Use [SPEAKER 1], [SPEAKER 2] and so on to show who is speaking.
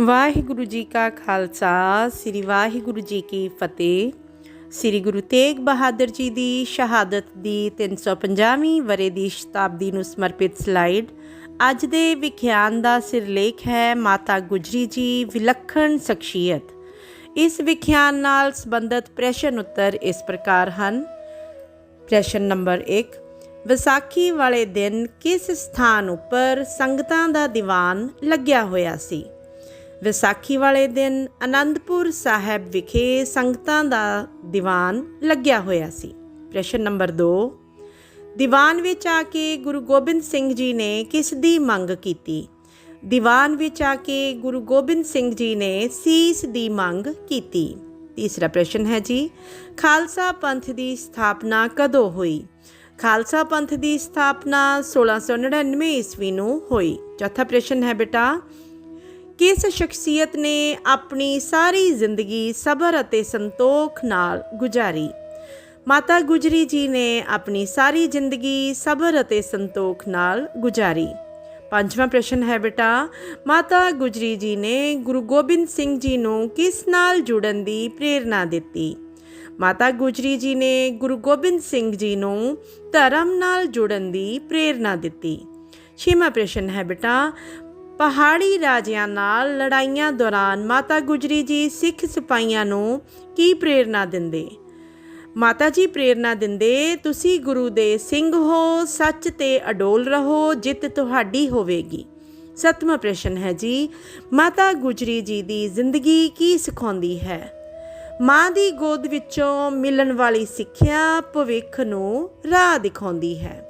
[SPEAKER 1] ਵਾਹਿਗੁਰੂ ਜੀ ਕਾ ਖਾਲਸਾ, ਸ੍ਰੀ ਵਾਹਿਗੁਰੂ ਜੀ ਕੀ ਫਤਿਹ। ਸ੍ਰੀ ਗੁਰੂ ਤੇਗ ਬਹਾਦਰ ਜੀ ਦੀ ਸ਼ਹਾਦਤ ਦੀ 350ਵੀਂ ਵਰੇ ਦੀ ਸ਼ਤਾਬਦੀ ਨੂੰ ਸਮਰਪਿਤ ਸਲਾਈਡ ਅੱਜ ਦੇ ਵਿਖਿਆਨ ਦਾ ਸਿਰਲੇਖ ਹੈ ਮਾਤਾ ਗੁਜਰੀ ਜੀ ਵਿਲੱਖਣ ਸ਼ਖਸੀਅਤ। ਇਸ ਵਿਖਿਆਨ ਨਾਲ ਸੰਬੰਧਿਤ ਪ੍ਰਸ਼ਨ ਉੱਤਰ ਇਸ ਪ੍ਰਕਾਰ ਹਨ। ਪ੍ਰਸ਼ਨ ਨੰਬਰ 1 ਵਿਸਾਖੀ ਵਾਲੇ ਦਿਨ ਕਿਸ ਸਥਾਨ ਉੱਪਰ ਸੰਗਤਾਂ ਦਾ ਦੀਵਾਨ ਲੱਗਿਆ ਹੋਇਆ ਸੀ? ਵਿਸਾਖੀ ਵਾਲੇ ਦਿਨ ਆਨੰਦਪੁਰ ਸਾਹਿਬ ਵਿਖੇ ਸੰਗਤਾਂ ਦਾ ਦੀਵਾਨ ਲੱਗਿਆ ਹੋਇਆ ਸੀ। ਪ੍ਰਸ਼ਨ ਨੰਬਰ 2 ਦੀਵਾਨ ਵਿੱਚ ਆ ਕੇ ਗੁਰੂ ਗੋਬਿੰਦ ਸਿੰਘ ਜੀ ਨੇ ਕਿਸ ਦੀ ਮੰਗ ਕੀਤੀ? ਦੀਵਾਨ ਵਿੱਚ ਆ ਕੇ ਗੁਰੂ ਗੋਬਿੰਦ ਸਿੰਘ ਜੀ ਨੇ ਸੀਸ ਦੀ ਮੰਗ ਕੀਤੀ। ਤੀਸਰਾ ਪ੍ਰਸ਼ਨ ਹੈ ਜੀ, ਖਾਲਸਾ ਪੰਥ ਦੀ ਸਥਾਪਨਾ ਕਦੋਂ ਹੋਈ? ਖਾਲਸਾ ਪੰਥ ਦੀ ਸਥਾਪਨਾ 1699 ਈਸਵੀ ਨੂੰ ਹੋਈ। ਚੌਥਾ ਪ੍ਰਸ਼ਨ ਹੈ ਬੇਟਾ ਕਿਸ ਸ਼ਖਸੀਅਤ ਨੇ ਆਪਣੀ ਸਾਰੀ ਜ਼ਿੰਦਗੀ ਸਬਰ ਅਤੇ ਸੰਤੋਖ ਨਾਲ ਗੁਜ਼ਾਰੀ? ਮਾਤਾ ਗੁਜਰੀ ਜੀ ਨੇ ਆਪਣੀ ਸਾਰੀ ਜ਼ਿੰਦਗੀ ਸਬਰ ਅਤੇ ਸੰਤੋਖ ਨਾਲ ਗੁਜ਼ਾਰੀ। ਪੰਜਵਾਂ ਪ੍ਰਸ਼ਨ ਹੈ ਬੇਟਾ, ਮਾਤਾ ਗੁਜਰੀ ਜੀ ਨੇ ਗੁਰੂ ਗੋਬਿੰਦ ਸਿੰਘ ਜੀ ਨੂੰ ਕਿਸ ਨਾਲ ਜੁੜਨ ਦੀ ਪ੍ਰੇਰਣਾ ਦਿੱਤੀ? ਮਾਤਾ ਗੁਜਰੀ ਜੀ ਨੇ ਗੁਰੂ ਗੋਬਿੰਦ ਸਿੰਘ ਜੀ ਨੂੰ ਧਰਮ ਨਾਲ ਜੁੜਨ ਦੀ ਪ੍ਰੇਰਣਾ ਦਿੱਤੀ। ਛੇਵਾਂ ਪ੍ਰਸ਼ਨ ਹੈ ਬੇਟਾ ਪਹਾੜੀ ਰਾਜਿਆਂ ਨਾਲ ਲੜਾਈਆਂ ਦੌਰਾਨ ਮਾਤਾ ਗੁਜਰੀ ਜੀ ਸਿੱਖ ਸਿਪਾਹੀਆਂ ਨੂੰ ਕੀ ਪ੍ਰੇਰਣਾ ਦਿੰਦੇ? ਮਾਤਾ ਜੀ ਪ੍ਰੇਰਣਾ ਦਿੰਦੇ, ਤੁਸੀਂ ਗੁਰੂ ਦੇ ਸਿੰਘ ਹੋ, ਸੱਚ ਤੇ ਅਡੋਲ ਰਹੋ, ਜਿੱਤ ਤੁਹਾਡੀ ਹੋਵੇਗੀ। ਸਤਵਾਂ ਪ੍ਰਸ਼ਨ ਹੈ ਜੀ, ਮਾਤਾ ਗੁਜਰੀ ਜੀ ਦੀ ਜ਼ਿੰਦਗੀ ਕੀ ਸਿਖਾਉਂਦੀ ਹੈ? ਮਾਂ ਦੀ ਗੋਦ ਵਿੱਚੋਂ ਮਿਲਣ ਵਾਲੀ ਸਿੱਖਿਆ ਭਵਿੱਖ ਨੂੰ ਰਾਹ ਦਿਖਾਉਂਦੀ ਹੈ।